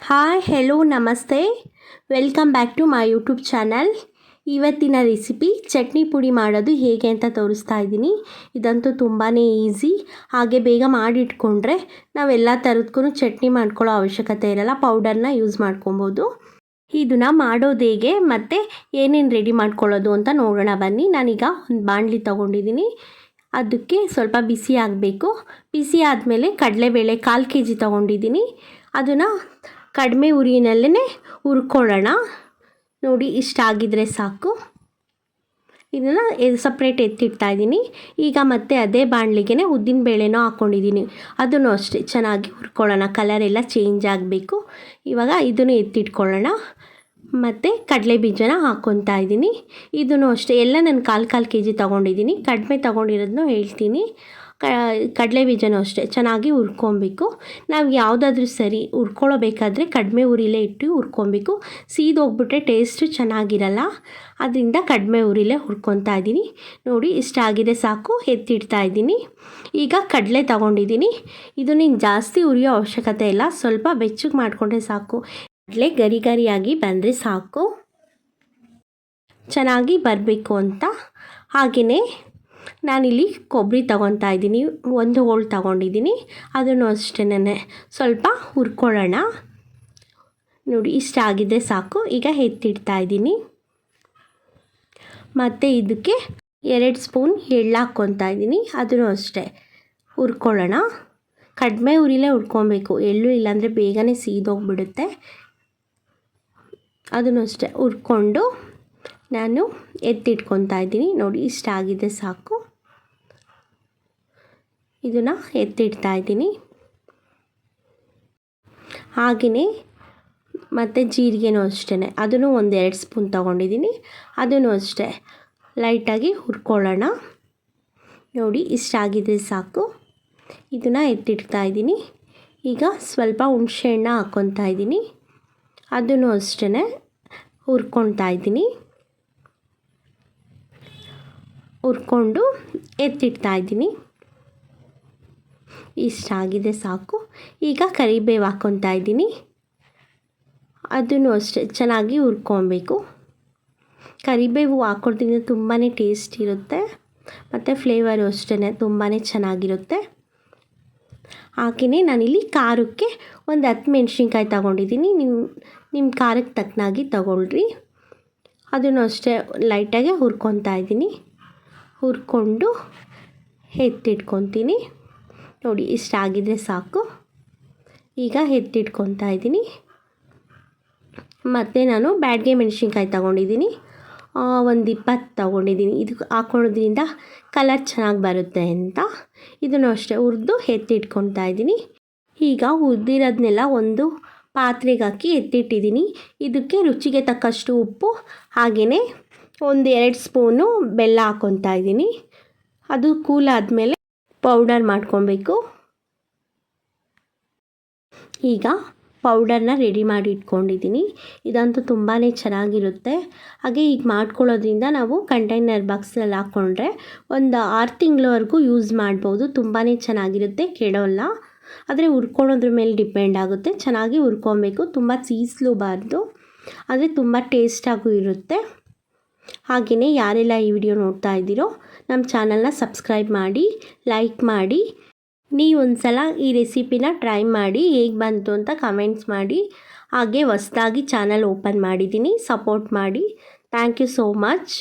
Hi hello ನಮಸ್ತೆ welcome back to my YouTube channel ಇವತ್ತಿನ recipe chutney ಪುಡಿ ಮಾಡೋದು ಹೇಗೆ ಅಂತ ತೋರಿಸ್ತಾ ಇದ್ದೀನಿ. ಇದಂತೂ ತುಂಬಾ ಈಸಿ ಹಾಗೆ ಬೇಗ ಮಾಡಿಟ್ಕೊಂಡ್ರೆ ನಾವೆಲ್ಲ ಥರದ್ಕೂ ಚಟ್ನಿ ಮಾಡ್ಕೊಳ್ಳೋ ಅವಶ್ಯಕತೆ ಇರಲ್ಲ ಪೌಡರ್ನ ಯೂಸ್ ಮಾಡ್ಕೊಬೋದು. ಇದನ್ನು ಮಾಡೋದು ಹೇಗೆ, ಮತ್ತು ಏನೇನು ರೆಡಿ ಮಾಡ್ಕೊಳ್ಳೋದು ಅಂತ ನೋಡೋಣ ಬನ್ನಿ. ನಾನೀಗ ಒಂದು ಬಾಣಲಿ ತೊಗೊಂಡಿದ್ದೀನಿ. ಅದಕ್ಕೆ ಸ್ವಲ್ಪ ಬಿಸಿ ಆಗಬೇಕು. ಬಿಸಿ ಆದಮೇಲೆ ಕಡಲೆಬೇಳೆ ಕಾಲು ಕೆ ಜಿ ತೊಗೊಂಡಿದ್ದೀನಿ. ಅದನ್ನು ಕಡಿಮೆ ಉರಿನಲ್ಲೇ ಹುರ್ಕೊಳ್ಳೋಣ. ನೋಡಿ ಇಷ್ಟಾಗಿದ್ರೆ ಸಾಕು. ಇದನ್ನು ಸಪ್ರೇಟ್ ಎತ್ತಿಡ್ತಾ ಇದ್ದೀನಿ. ಈಗ ಮತ್ತೆ ಅದೇ ಬಾಣಲಿಗೆ ಉದ್ದಿನ ಬೇಳೆನೂ ಹಾಕ್ಕೊಂಡಿದ್ದೀನಿ ಅದನ್ನು ಅಷ್ಟೇ ಚೆನ್ನಾಗಿ ಹುರ್ಕೊಳ್ಳೋಣ. ಕಲರ್ ಎಲ್ಲ ಚೇಂಜ್ ಆಗಬೇಕು. ಇವಾಗ ಇದನ್ನು ಎತ್ತಿಟ್ಕೊಳ್ಳೋಣ. ಮತ್ತು ಕಡಲೆ ಬೀಜನ ಹಾಕ್ಕೊತಾ ಇದ್ದೀನಿ. ಇದನ್ನು ಅಷ್ಟೇ, ಎಲ್ಲ ನಾನು ಕಾಲು ಕಾಲು ಕೆ ಜಿ ತೊಗೊಂಡಿದ್ದೀನಿ. ಕಡಿಮೆ ತೊಗೊಂಡಿರೋದನ್ನು ಹೇಳ್ತೀನಿ. ಕಡಲೆ ಬೀಜನೂ ಅಷ್ಟೇ, ಚೆನ್ನಾಗಿ ಹುರ್ಕೊಬೇಕು. ನಾವು ಯಾವುದಾದ್ರೂ ಸರಿ ಹುರ್ಕೊಳ್ಳೋಬೇಕಾದ್ರೆ ಕಡಿಮೆ ಉರಿಲೇ ಇಟ್ಟು ಹುರ್ಕೊಬೇಕು. ಸೀದೋಗ್ಬಿಟ್ರೆ ಟೇಸ್ಟು ಚೆನ್ನಾಗಿರಲ್ಲ, ಅದರಿಂದ ಕಡಿಮೆ ಉರಿಲೇ ಹುರ್ಕೊತಾ ಇದ್ದೀನಿ. ನೋಡಿ, ಇಷ್ಟ ಆಗಿದೆ ಸಾಕು, ಎತ್ತಿಡ್ತಾ ಇದ್ದೀನಿ. ಈಗ ಕಡಲೆ ತಗೊಂಡಿದ್ದೀನಿ. ಇದು ನೀನು ಜಾಸ್ತಿ ಉರಿಯೋ ಅವಶ್ಯಕತೆ ಇಲ್ಲ, ಸ್ವಲ್ಪ ಬೆಚ್ಚಗೆ ಮಾಡಿಕೊಂಡ್ರೆ ಸಾಕು. ಕಡಲೆ ಗರಿ ಗರಿಯಾಗಿ ಬಂದರೆ ಸಾಕು. ಚೆನ್ನಾಗಿ ಬರಬೇಕು ಅಂತ. ಹಾಗೆಯೇ ನಾನಿಲ್ಲಿ ಕೊಬ್ಬರಿ ತಗೊತಾ ಇದ್ದೀನಿ. ಒಂದು ಹೋಳು ತಗೊಂಡಿದ್ದೀನಿ. ಅದನ್ನು ಅಷ್ಟೇ ಸ್ವಲ್ಪ ಹುರ್ಕೊಳ್ಳೋಣ. ನೋಡಿ, ಇಷ್ಟ ಆಗಿದ್ದರೆ ಸಾಕು. ಈಗ ಎತ್ತಿಡ್ತಾ ಇದ್ದೀನಿ. ಮತ್ತು ಇದಕ್ಕೆ ಎರಡು ಸ್ಪೂನ್ ಎಳ್ಳು ಹಾಕ್ಕೊತಾ ಇದ್ದೀನಿ. ಅದನ್ನು ಅಷ್ಟೇ ಹುರ್ಕೊಳ್ಳೋಣ. ಕಡಿಮೆ ಉರಿಲೇ ಹುರ್ಕೊಬೇಕು. ಎಳ್ಳು ಇಲ್ಲಾಂದರೆ ಬೇಗನೆ ಸೀದೋಗ್ಬಿಡುತ್ತೆ. ಅದನ್ನು ಅಷ್ಟೇ ಹುರ್ಕೊಂಡು ನಾನು ಎತ್ತಿಟ್ಕೊತಾ ಇದ್ದೀನಿ. ನೋಡಿ, ಇಷ್ಟ ಆಗಿದೆ ಸಾಕು. ಇದನ್ನು ಎತ್ತಿಡ್ತಾ ಇದ್ದೀನಿ. ಹಾಗೆಯೇ ಮತ್ತು ಜೀರಿಗೆನೂ ಅಷ್ಟೇ ಅದನ್ನು ಒಂದು ಎರಡು ಸ್ಪೂನ್ ತೊಗೊಂಡಿದ್ದೀನಿ. ಅದನ್ನು ಅಷ್ಟೇ ಲೈಟಾಗಿ ಹುರ್ಕೊಳ್ಳೋಣ. ನೋಡಿ, ಇಷ್ಟ ಆಗಿದೆ ಸಾಕು. ಇದನ್ನು ಎತ್ತಿಡ್ತಾ ಇದ್ದೀನಿ. ಈಗ ಸ್ವಲ್ಪ ಹುಣಸೆಹಣ್ಣ ಹಾಕ್ಕೊತಾ ಇದ್ದೀನಿ. ಅದನ್ನು ಅಷ್ಟೇ ಹುರ್ಕೊತಾ ಇದ್ದೀನಿ. ಹುರ್ಕೊಂಡು ಎತ್ತಿಡ್ತಾ ಇದ್ದೀನಿ. ಇಷ್ಟ ಆಗಿದೆ ಸಾಕು. ಈಗ ಕರಿಬೇವು ಹಾಕ್ಕೊತಾ ಇದ್ದೀನಿ. ಅದನ್ನು ಅಷ್ಟೇ ಚೆನ್ನಾಗಿ ಹುರ್ಕೊಬೇಕು. ಕರಿಬೇವು ಹಾಕೊಳ್ತೀನಿ ತುಂಬಾ ಟೇಸ್ಟ್ ಇರುತ್ತೆ. ಮತ್ತು ಫ್ಲೇವರು ಅಷ್ಟೇ ತುಂಬಾ ಚೆನ್ನಾಗಿರುತ್ತೆ. ಹಾಗೆಯೇ ನಾನಿಲ್ಲಿ ಖಾರಕ್ಕೆ ಒಂದು ಹತ್ತು ಮೆಣಸಿನ್ಕಾಯಿ ತಗೊಂಡಿದ್ದೀನಿ. ನಿಮ್ಮ ನಿಮ್ಮ ಖಾರಕ್ಕೆ ತಕ್ಕನಾಗಿ ತಗೊಳ್ರಿ. ಅದನ್ನು ಅಷ್ಟೇ ಲೈಟಾಗೆ ಹುರ್ಕೊತಾ ಇದ್ದೀನಿ. ಹುರ್ಕೊಂಡು ಎತ್ತಿಟ್ಕೊತೀನಿ. ನೋಡಿ ಇಷ್ಟಾಗಿದ್ರೆ ಸಾಕು. ಈಗ ಎತ್ತಿಟ್ಕೊತಾ ಇದ್ದೀನಿ. ಮತ್ತು ನಾನು ಬ್ಯಾಡ್ಗೆ ಮೆಣಸಿನ್ಕಾಯಿ ತಗೊಂಡಿದ್ದೀನಿ. ಒಂದು ಇಪ್ಪತ್ತು ತಗೊಂಡಿದ್ದೀನಿ. ಇದು ಹಾಕೊಳ್ಳೋದ್ರಿಂದ ಕಲರ್ ಚೆನ್ನಾಗಿ ಬರುತ್ತೆ ಅಂತ. ಇದನ್ನು ಅಷ್ಟೇ ಹುರಿದು ಎತ್ತಿಟ್ಕೊತಾ ಇದ್ದೀನಿ. ಈಗ ಹುರಿದಿರೋದನ್ನೆಲ್ಲ ಒಂದು ಪಾತ್ರೆಗೆ ಹಾಕಿ ಎತ್ತಿಟ್ಟಿದ್ದೀನಿ. ಇದಕ್ಕೆ ರುಚಿಗೆ ತಕ್ಕಷ್ಟು ಉಪ್ಪು, ಹಾಗೆಯೇ ಒಂದು ಎರಡು ಸ್ಪೂನು ಬೆಲ್ಲ ಹಾಕ್ಕೊತಾ ಇದ್ದೀನಿ. ಅದು ಕೂಲ್ ಆದಮೇಲೆ ಪೌಡರ್ ಮಾಡ್ಕೊಬೇಕು. ಈಗ ಪೌಡರ್ನ ರೆಡಿ ಮಾಡಿ ಇಟ್ಕೊಂಡಿದ್ದೀನಿ. ಇದಂತೂ ತುಂಬಾ ಚೆನ್ನಾಗಿರುತ್ತೆ. ಹಾಗೆ ಈಗ ಮಾಡ್ಕೊಳ್ಳೋದ್ರಿಂದ ನಾವು ಕಂಟೈನರ್ ಬಾಕ್ಸಲ್ಲಿ ಹಾಕ್ಕೊಂಡ್ರೆ ಒಂದು ಆರು ತಿಂಗಳವರೆಗೂ ಯೂಸ್ ಮಾಡ್ಬೋದು. ತುಂಬಾ ಚೆನ್ನಾಗಿರುತ್ತೆ ಕೆಡೋಲ್ಲ. ಆದರೆ ಹುರ್ಕೊಳೋದ್ರ ಮೇಲೆ ಡಿಪೆಂಡ್ ಆಗುತ್ತೆ. ಚೆನ್ನಾಗಿ ಹುರ್ಕೊಬೇಕು. ತುಂಬ ಸೀಸ್ಲೂಬಾರ್ದು ಆದರೆ ತುಂಬ ಟೇಸ್ಟಾಗೂ ಇರುತ್ತೆ. ಹಾಗೆಯೇ ಯಾರೆಲ್ಲ ಈ ವಿಡಿಯೋ ನೋಡ್ತಾ ಇದ್ದೀರೋ ನಮ್ಮ ಚಾನಲ್ನ ಸಬ್ಸ್ಕ್ರೈಬ್ ಮಾಡಿ, ಲೈಕ್ ಮಾಡಿ ನೀವು ಸಲ ಈ ರೆಸಿಪಿನ ಟ್ರೈ ಮಾಡಿ, ಹೇಗೆ ಬಂತು ಅಂತ ಕಮೆಂಟ್ಸ್ ಮಾಡಿ, ಹಾಗೆ ಹೊಸ್ದಾಗಿ ಚಾನಲ್ ಓಪನ್ ಮಾಡಿದ್ದೀನಿ, ಸಪೋರ್ಟ್ ಮಾಡಿ. Thank you so much.